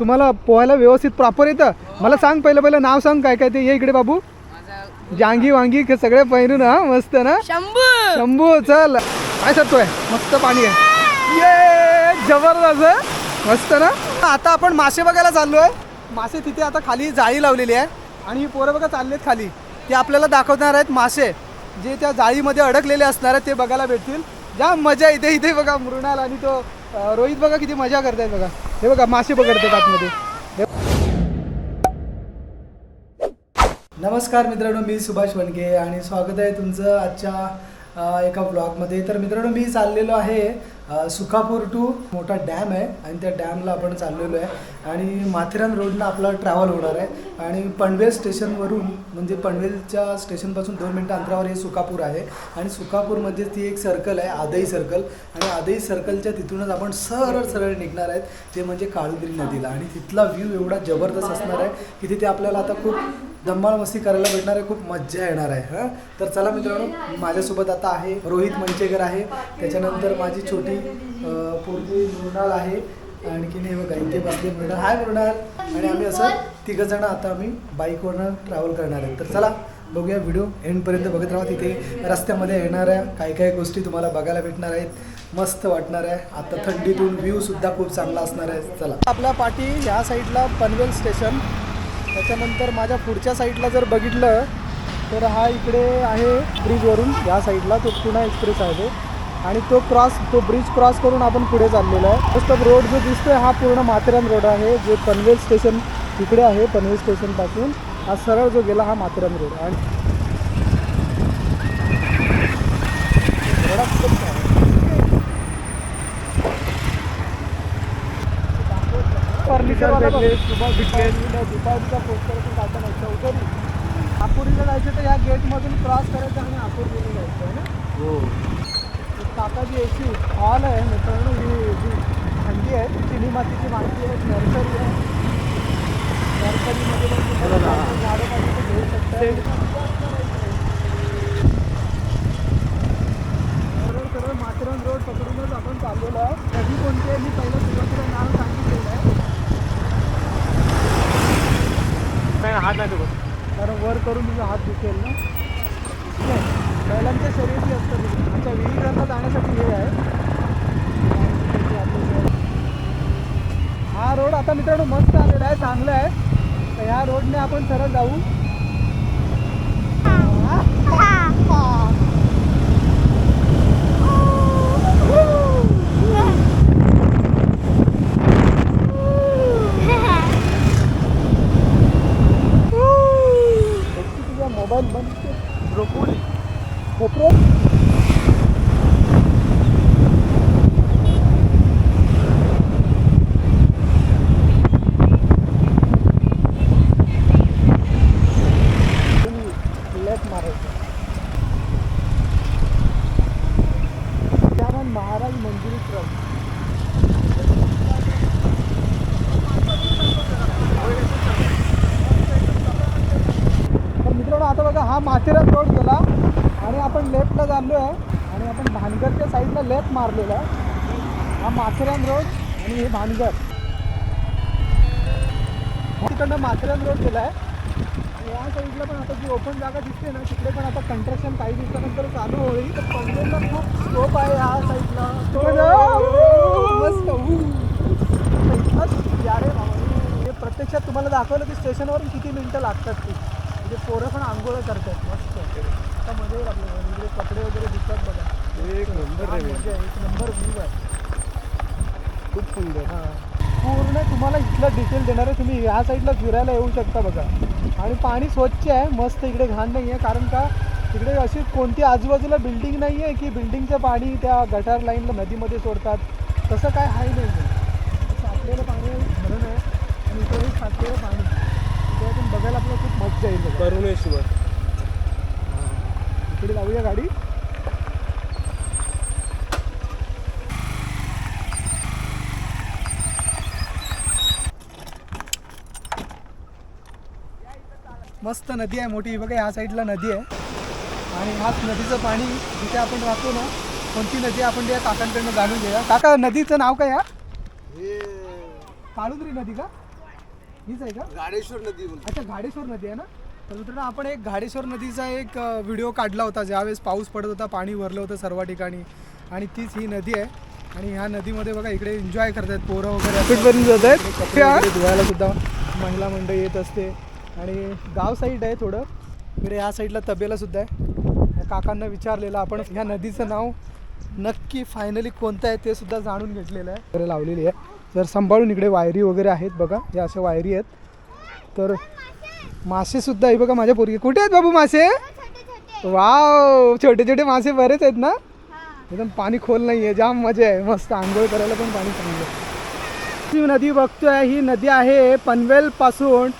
तुम्हाला पोहायला व्यवस्थित प्रॉपर येतं. मला सांग पहिलं पहिलं नाव सांग काय काय ते. ये इकडे बाबू. जांगी वांगी हे सगळे पहिरून हा मस्त ना? शंभू! शंभू चल. काय सरतोय मस्त पाणी आहे. ये जबरदस्त मस्त ना? आता आपण मासे बघायला चाललोय. मासे तिथे आता खाली जाळी लावलेली आहे. आणि ही पोरं बघा चाललेत खाली. ते आपल्याला दाखवणार आहेत मासे. जे त्या जाळीमध्ये अडकलेले असणार आहेत ते बघायला भेटतील. जाम मजा येते. इथे बघा मृणाल आणि तो रोहित बघा किती मजा करतायत बघा. हे बघा मासे पकडतात आतमध्ये. नमस्कार मित्रांनो मी सुभाष वनगे आणि स्वागत आहे तुमचं आजच्या एका ब्लॉगमध्ये तर मित्रांनो मी चाललेलो आहे सुखापूर टू मोठा डॅम आहे आणि त्या डॅमला आपण चाललेलो आहे. आणि माथेरान रोडनं आपला ट्रॅव्हल होणार आहे. आणि पनवेल स्टेशनवरून म्हणजे पनवेलच्या स्टेशनपासून दोन मिनटं अंतरावर हे सुखापूर आहे. आणि सुखापूरमध्ये ती एक सर्कल आहे आदई सर्कल आणि आदई सर्कलच्या तिथूनच आपण सरळ सरळ निघणार आहेत. ते म्हणजे काळुगिरी नदीला. आणि तिथला व्ह्यू एवढा जबरदस्त असणार आहे की तिथे आपल्याला आता खूप धम्माल मस्ती करायला भेटणार आहे खूप मज्जा येणार आहे हां? तर चला मित्रांनो माझ्यासोबत आता आहे रोहित मंचेकर आहे. त्याच्यानंतर माझी छोटी पोरगी मृणाल आहे. आणखीन हे बघा इथे बसले मृणाल. हाय मृणाल. आणि आम्ही असं तिघ जण आता आम्ही बाईकवरनं ट्रॅव्हल करणार आहे. तर चला बघूया व्हिडिओ एंडपर्यंत बघत राहा. तिथे रस्त्यामध्ये येणाऱ्या काही काही गोष्टी तुम्हाला बघायला भेटणार आहेत. मस्त वाटणार आहे. आता थंडीतून व्ह्यू सुद्धा खूप चांगला असणार आहे. चला. आपल्या पाठी ह्या साईडला पनवेल स्टेशन त्याच्यानंतर माझ्या पुढच्या साईडला जर बघितलं तर हा इकडे आहे ब्रिजवरून या साईडला तो पुणा एक्सप्रेस आहे. तो आणि तो क्रॉस तो ब्रिज क्रॉस करून आपण पुढे चाललेलो आहे. फक्त रोड जो दिसतोय हा पूर्ण माथेरान रोड आहे जे पनवेल स्टेशन इकडे आहे पनवेल स्टेशनपासून हा सरळ जो गेला हा माथेरान रोड आणि फर्निचर आकुरीला जायचं तर या गेटमधून क्रॉस करायचं आणि आकुर्डीला जायचं आहे ना? हो. काकाची एसी हॉल आहे. मित्रांनो ही जी थंडी आहे चिनी मातीची माती आहे. नर्सरी आहे. नर्सरीमध्ये झाडं पाहिजे ते घेऊ शकता. सरळ माथेरान रोड पकडूनच आपण चाललेलो आहे नदी कोणती मी पहिलं सुरुवातीला नाव सांगितलेलं आहे. नाही हात नाही कारण वर करून तुझा हात दुखेल ना. बैलांच्या शर्यती असतं तिथे. अच्छा विहिरीला जाण्यासाठी हे आहे. हा रोड आता मित्रांनो मस्त आलेला आहे चांगला आहे. तर ह्या रोडने आपण सरळ जाऊ फक्त तुझा मोबाईल बंद रोखून कोपऱ्यात लेफ्ट मारायचं त्यानंतर महाराज मंजुरी ट्रस्ट तर मित्रांनो आता बघा हा माथेरान रोड गेला आणि आपण लेफ्टला चाललो आहे आणि आपण भानगरच्या साईडला लेफ्ट मारलेला आहे. हा माथेरान रोड आणि हे भानगर तिकडनं माथेरान रोड गेला आहे. या साईडला पण आता जी ओपन जागा दिसते ना तिकडे पण आता कंस्ट्रक्शन काही दिवसानंतर चालू होईल. तर पनवेलला खूप स्कोप आहे या साईडला. मस्त. ऊ. इथंच या रे बाबा. हे प्रत्यक्षात तुम्हाला दाखवलं की स्टेशनवरून किती मिनटं लागतात ती. म्हणजे पोरं पण आंघोळ करतात मस्त. आता मजा येईल आपल्याला इकडे कपडे वगैरे दिसतात बघा. एक नंबर मजा. एक नंबर व्ह्यू आहे. खूप सुंदर. हां. पूर्ण तुम्हाला इथलं डिटेल देणार आहे तुम्ही ह्या साईडला फिरायला येऊ शकता बघा. आणि पाणी स्वच्छ आहे मस्त इकडे घाण नाही आहे कारण का तिकडे अशी कोणती आजूबाजूला बिल्डिंग नाही आहे की बिल्डिंगचं पाणी त्या गटार लाईनला नदीमध्ये सोडतात. तसं काय आहे नाही. आहे साचलेलं पाणी धरण आहे आणि इकडे साचलेलं पाणी. बघायला आपल्याला खूप मजा येईल. करुणेश्वर. इकडे लावूया गाडी. मस्त नदी आहे मोठी. बघा ह्या साईडला नदी आहे. आणि ह्याच नदीचं पाणी जिथे आपण राहतो ना कोणती नदी आपण त्या काकांकडनं जाणून घेऊया. काका नदीचं नाव काय या काळुंद्री नदी का? हीच आहे का? गाडेश्वर नदी अच्छा घाडेश्वर नदी आहे ना? तर मित्रांनो आपण एक घाडेश्वर नदीचा एक अ, व्हिडिओ काढला होता. ज्यावेळेस पाऊस पडत होता पाणी भरलं होतं सर्व ठिकाणी. आणि तीच ही नदी आहे. आणि ह्या नदीमध्ये बघा इकडे एन्जॉय करतात पोरं वगैरे जात आहेत कपडे वगैरे धुवायला सुद्धा महिला मंडळ येत असते. आणि गाव साईड आहे थोडं. इकडे ह्या साईडला तबेला सुद्धा आहे. या काकांना विचारलेलं आपण ह्या नदीचं नाव नक्की फायनली कोणतं आहे ते सुद्धा जाणून घेतलेलं आहे. वगैरे लावलेली आहे. जर सांभाळून इकडे वायरी वगैरे आहेत बघा या अशा वायरी आहेत. तर मासे सुद्धा आहे बघा माझ्या पोरगी. कुठे आहेत बाबू मासे? वाव छोटे छोटे मासे बरेच आहेत ना? एकदम पाणी खोल नाही आहे जाम मजा आहे. मस्त आंघोळ करायला पण पाणी चांगलं आहे. ही नदी बघतोय ही नदी आहे पनवेलपासून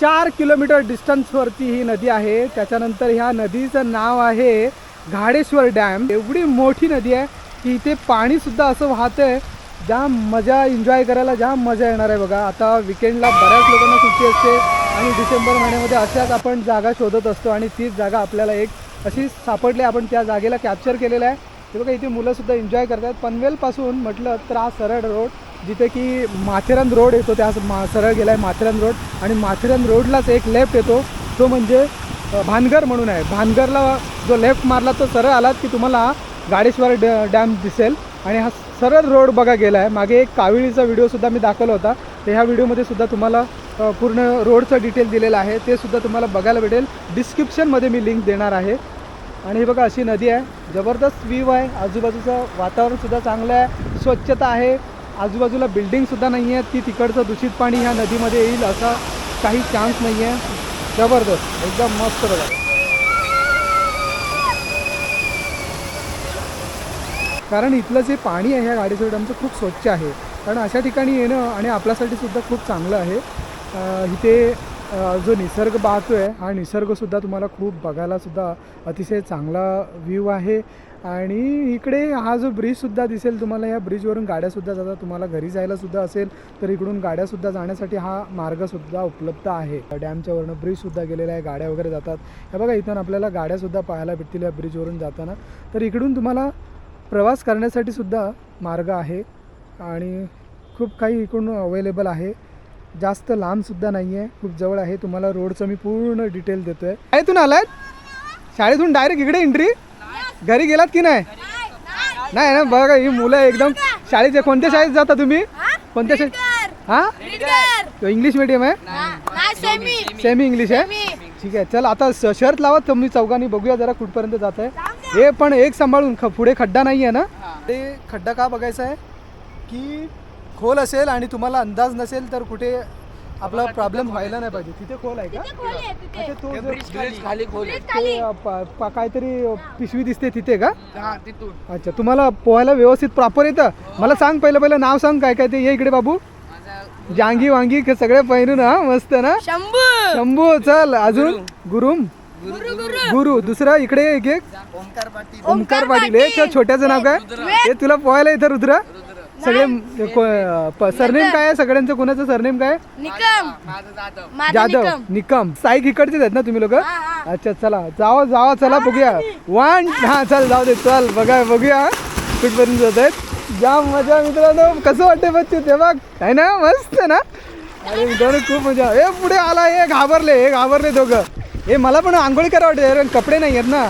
चार किलोमीटर डिस्टन्सवरती ही नदी आहे. त्याच्यानंतर ह्या नदीचं नाव आहे घाडेश्वर डॅम. एवढी मोठी नदी आहे की इथे पाणीसुद्धा असं वाहतंय. ज्या मजा एन्जॉय करायला ज्या मजा येणार आहे बघा. आता विकेंडला बऱ्याच लोकांना सुट्टी असते आणि डिसेंबर महिन्यामध्ये अशाच आपण जागा शोधत असतो आणि तीच जागा आपल्याला एक अशी सापडली आपण त्या जागेला कॅप्चर केलेलं आहे. ते बघा इथे मुलंसुद्धा एन्जॉय करतात. पनवेलपासून म्हटलं तर हा सरळ रोड जिथे की माथेरान रोड येतो त्या मा सरळ गेला आहे माथेरान रोड आणि माथेरान रोडलाच एक लेफ्ट येतो. तो म्हणजे भानगर म्हणून आहे. भानगरला जो लेफ्ट मारला तो सरळ आलात की तुम्हाला गाडेश्वर ड डॅम दिसेल. आणि हा सरळ रोड बघा गेला आहे मागे एक काविळीचा व्हिडिओसुद्धा मी दाखवला होता. तर ह्या व्हिडिओमध्ये सुद्धा तुम्हाला पूर्ण रोडचं डिटेल दिलेलं आहे. ते सुद्धा तुम्हाला बघायला भेटेल. डिस्क्रिप्शनमध्ये मी लिंक देणार आहे. आणि हे बघा अशी नदी आहे. जबरदस्त व्ह्यू आहे. आजूबाजूचं वातावरणसुद्धा चांगलं आहे. स्वच्छता आहे. आजूबाजूला बिल्डिंगसुद्धा नाही आहे. की तिकडचं दूषित पाणी ह्या नदीमध्ये येईल असा काही चान्स नाही आहे. जबरदस्त. एकदम मस्त बघा. कारण इथलं जे पाणी आहे ह्या गाडीचं डॅमचं खूप स्वच्छ आहे. कारण अशा ठिकाणी येणं आणि आपल्यासाठी सुद्धा खूप चांगलं आहे. इथे जो निसर्ग पाहतो आहे हा निसर्गसुद्धा तुम्हाला खूप बघायलासुद्धा अतिशय चांगला व्ह्यू आहे. आणि इकडे हा जो ब्रिजसुद्धा दिसेल तुम्हाला या ब्रिजवरून गाड्यासुद्धा जातात. तुम्हाला घरी जायलासुद्धा असेल तर इकडून गाड्यासुद्धा जाण्यासाठी हा मार्गसुद्धा उपलब्ध आहे. डॅमच्या वरनं ब्रिजसुद्धा गेलेला आहे गाड्या वगैरे जातात. हे बघा इथून आपल्याला गाड्यासुद्धा पाहायला भेटतील या ब्रिजवरून जाताना. तर इकडून तुम्हाला प्रवास करण्यासाठी सुद्धा मार्ग आहे आणि खूप काही इकडून अवेलेबल आहे. जास्त लांबसुद्धा नाही आहे खूप जवळ आहे. तुम्हाला रोडचं मी पूर्ण डिटेल देतो आहे शाळेतून आलात शाळेतून डायरेक्ट इकडे एंट्री घरी गेलात की नाही? नाही ना बघा ही मुलं एकदम शाळेचे कोणत्या शाळेत जाता तुम्ही? कोणत्या शाळेत हां? इंग्लिश मिडियम आहे? सेमी सेमी इंग्लिश आहे? ठीक आहे चल आता शर्त लावा तुम्ही चौघांनी बघूया जरा कुठपर्यंत जात आहे हे पण एक सांभाळून ख पुढे खड्डा नाही आहे ना ते खड्डा का बघायचा आहे? की खोल असेल आणि तुम्हाला अंदाज नसेल तर कुठे आपला प्रॉब्लेम व्हायला नाही पाहिजे. तिथे खोल आहे का? अच्छा, तो जो- खाली. खोल ते, अ, प- प- काहीतरी पिशवी दिसते तिथे का? हा तिथून. अच्छा तुम्हाला पोहायला व्यवस्थित प्रॉपर येतं? मला सांग पहिलं पहिलं नाव सांग काय काय ते. ये इकडे बाबू. जांगी वांगी क- सगळे पहिरून हा मस्त ना? शंभू. शंभू चल अजून गुरुम. गुरु दुसरा इकडे एक एक. ओंकार पाटील. ओमकार पाटील हे त्या छोट्याचं नाव काय? हे तुला पोहायला येतं रुद्र? सगळे सरनेम काय आहे? सगळ्यांचं कोणाचं सरनेम काय? निकम. माझं जाधव. निकम. निकम. साईक इकडचेच आहेत ना तुम्ही लोक. अच्छा चला. जावा जावा चला बघूया. वन हा चल जाऊ दे चल बघा बघूया. कुठपर्यंत जात आहेत? जाम मजा मित्रांनो. कसं वाटते बच्चे ते बघ. आहे ना? मस्त ना? अरे मित्रांनो खूप मजा. हे पुढे आला हे घाबरले हे घाबरले दोघं. हे मला पण आंघोळी करा वाटते कारण कपडे नाही आहेत ना.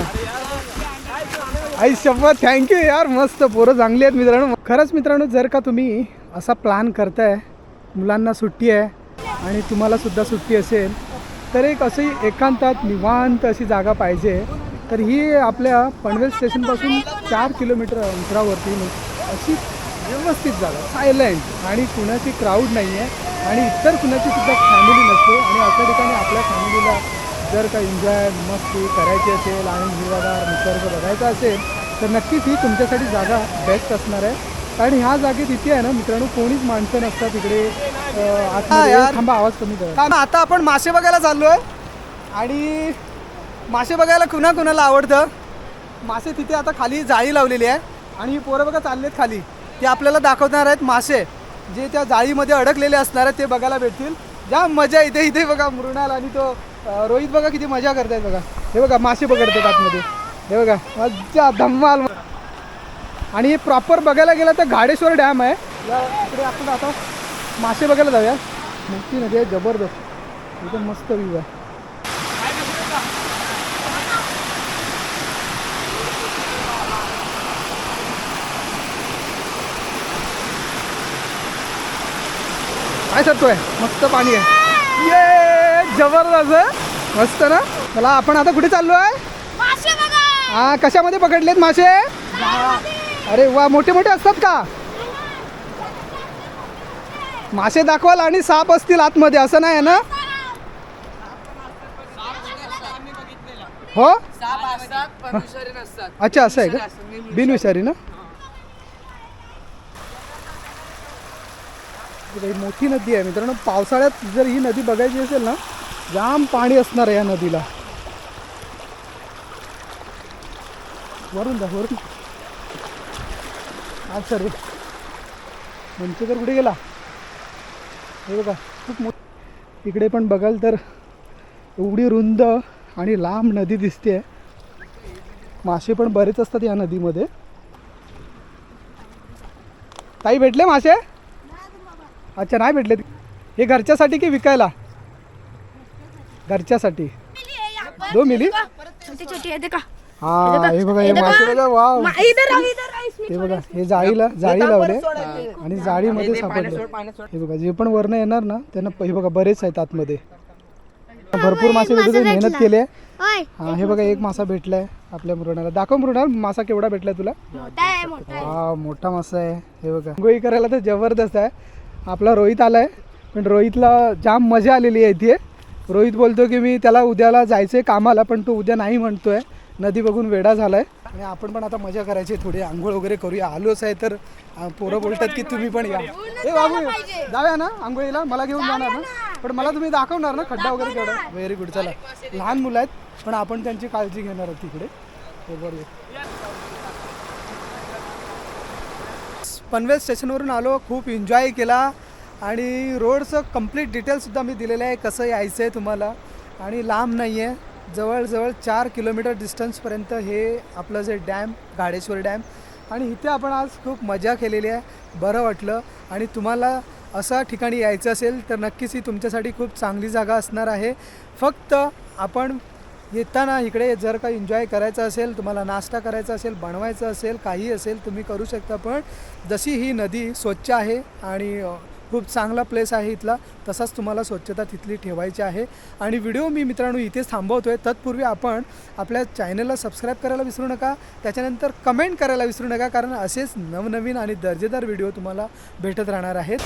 आई शपथ थँक्यू यार मस्त. पोरं चांगली आहेत मित्रांनो. खरंच मित्रांनो जर का तुम्ही असा प्लॅन करताय मुलांना सुट्टी आहे आणि तुम्हालासुद्धा सुट्टी असेल तर एक अशी एकांतात निवांत अशी जागा पाहिजे. तर ही आपल्या पनवेल स्टेशनपासून चार किलोमीटर अंतरावरती अशी व्यवस्थित जागा सायलेंट आणि कुणाची क्राऊड नाही आहे आणि इतर कुणाची सुद्धा फॅमिली नसते आणि अशा ठिकाणी आपल्या फॅमिलीला जर का एन्जॉय मस्ती करायची असेल आणि हिरवागार निसर्ग बघायचा असेल तर नक्कीच ही तुमच्यासाठी जागा बेस्ट असणार आहे. कारण ह्या जागेत इथे आहे ना मित्रांनो कोणीच माणसं नसतात आतमध्ये. थांबा आवाज कमी करा. आता आपण मासे बघायला चाललो आहे आणि मासे बघायला कुणा कुणाला आवडतं? मासे तिथे आता खाली जाळी लावलेली आहे. आणि ही पोरं बघा चाललेत खाली. ते आपल्याला दाखवणार आहेत मासे. जे त्या जाळीमध्ये अडकलेले असणार आहेत ते बघायला भेटतील. ज्या मजा इथे इथे बघा मृणाल आणि तो रोहित बघा किती मजा करतायत बघा. हे बघा मासे पकडतात आतमध्ये. हे बघा मज्जा धम्माल. आणि हे प्रॉपर बघायला गेलं तर घाडेश्वर डॅम आहे. या इकडे आपण आता मासे बघायला जाऊया मोठी नदी आहे जबरदस्त. एकदम मस्त व्ह्यू आहे. काय आहे? मस्त पाणी आहे. ये जबरदस्त मस्त ना? चला आपण आता कुठे चाललो आहे? हा कशामध्ये पकडलेत मासे? अरे वा मोठे मोठे असतात का? मासे दाखवाल आणि साप असतील आतमध्ये असं नाही आहे ना? हो? अच्छा असं आहे का? बिनविषारी ना? मोठी नदी आहे मित्रांनो. पावसाळ्यात जर ही नदी बघायची असेल ना जाम पाणी असणार आहे या नदीला. वरून जा वरून. आज सर तर कुठे गेला? हे बघा खूप मोठ इकडे पण बघाल तर एवढी रुंद आणि लांब नदी दिसते मासे पण बरेच असतात या नदीमध्ये. ताई भेटले मासे? अच्छा नाही भेटले. हे घरच्यासाठी की विकायला? घरच्यासाठी. दो मिली? छोटी छोटी आहे का हा हे बघा हे वाव. इधर राव इधर राव हे बघा हे जाळीला जाळी लावले. आणि जाळीमध्ये सापडले. हे बघा जे पण वरनं येणार ना त्यांना प- हे बघा बरेच आहेत आतमध्ये. भरपूर मासे भेटले मेहनत केली. आहे होय. हा हे बघा एक मासा भेटलाय आपल्या मृणाला. दाखव मृणाल मासा केवढा भेटलाय तुला? मोठा आहे मोठा आहे. हा मोठा मासा आहे. हे बघा गोई करायला तर जबरदस्त आहे. आपला रोहित आलाय पण रोहितला जाम मजा आलेली आहे इथे. रोहित बोलतो की मी त्याला उद्याला जायचंय कामाला पण तो उद्या नाही म्हणतोय. नदी बघून वेडा झालाय. आणि आपण पण आता मजा करायची आहे, थोडी आंघोळ वगैरे करूया. आलोच आहे तर पोरं बोलतात की तुम्ही पण या. ए बाबू जाऊया ना आंघोळीला? मला घेऊन जाणार ना? पण मला तुम्ही दाखवणार ना खड्डा वगैरे केवढा? व्हेरी गुड चला. लहान मुलं आहेत पण आपण त्यांची काळजी घेणार आहोत तिकडे. हो बरोबर. पनवेल स्टेशनवरून आलो खूप एन्जॉय केला. आणि रोडचं कंप्लीट डिटेलसुद्धा मी दिलेलं आहे कसं यायचं आहे तुम्हाला. आणि लांब नाही आहे. जवळजवळ चार किलोमीटर डिस्टन्सपर्यंत हे आपलं जे डॅम गाडेश्वर डॅम. आणि इथे आपण आज खूप मजा केलेली आहे. बरं वाटलं. आणि तुम्हाला असा ठिकाणी यायचं असेल तर नक्कीच ही तुमच्यासाठी खूप चांगली जागा असणार आहे. फक्त आपण येताना इकडे जर का एन्जॉय करायचं असेल तुम्हाला नाश्ता करायचा असेल बनवायचं असेल काही असेल तुम्ही करू शकता. पण जशी ही नदी स्वच्छ आहे आणि खूप चांगला प्लेस आहे इथला. तसाच तुम्हाला स्वच्छता तिथली ठेवायची आहे. आणि व्हिडिओ मी मित्रांनो इथेच थांबवतो आहे तत्पूर्वी आपण आपल्या चॅनलला सबस्क्राईब करायला विसरू नका. त्याच्यानंतर कमेंट करायला विसरू नका. कारण असेच नवनवीन आणि दर्जेदार व्हिडिओ तुम्हाला भेटत राहणार आहेत.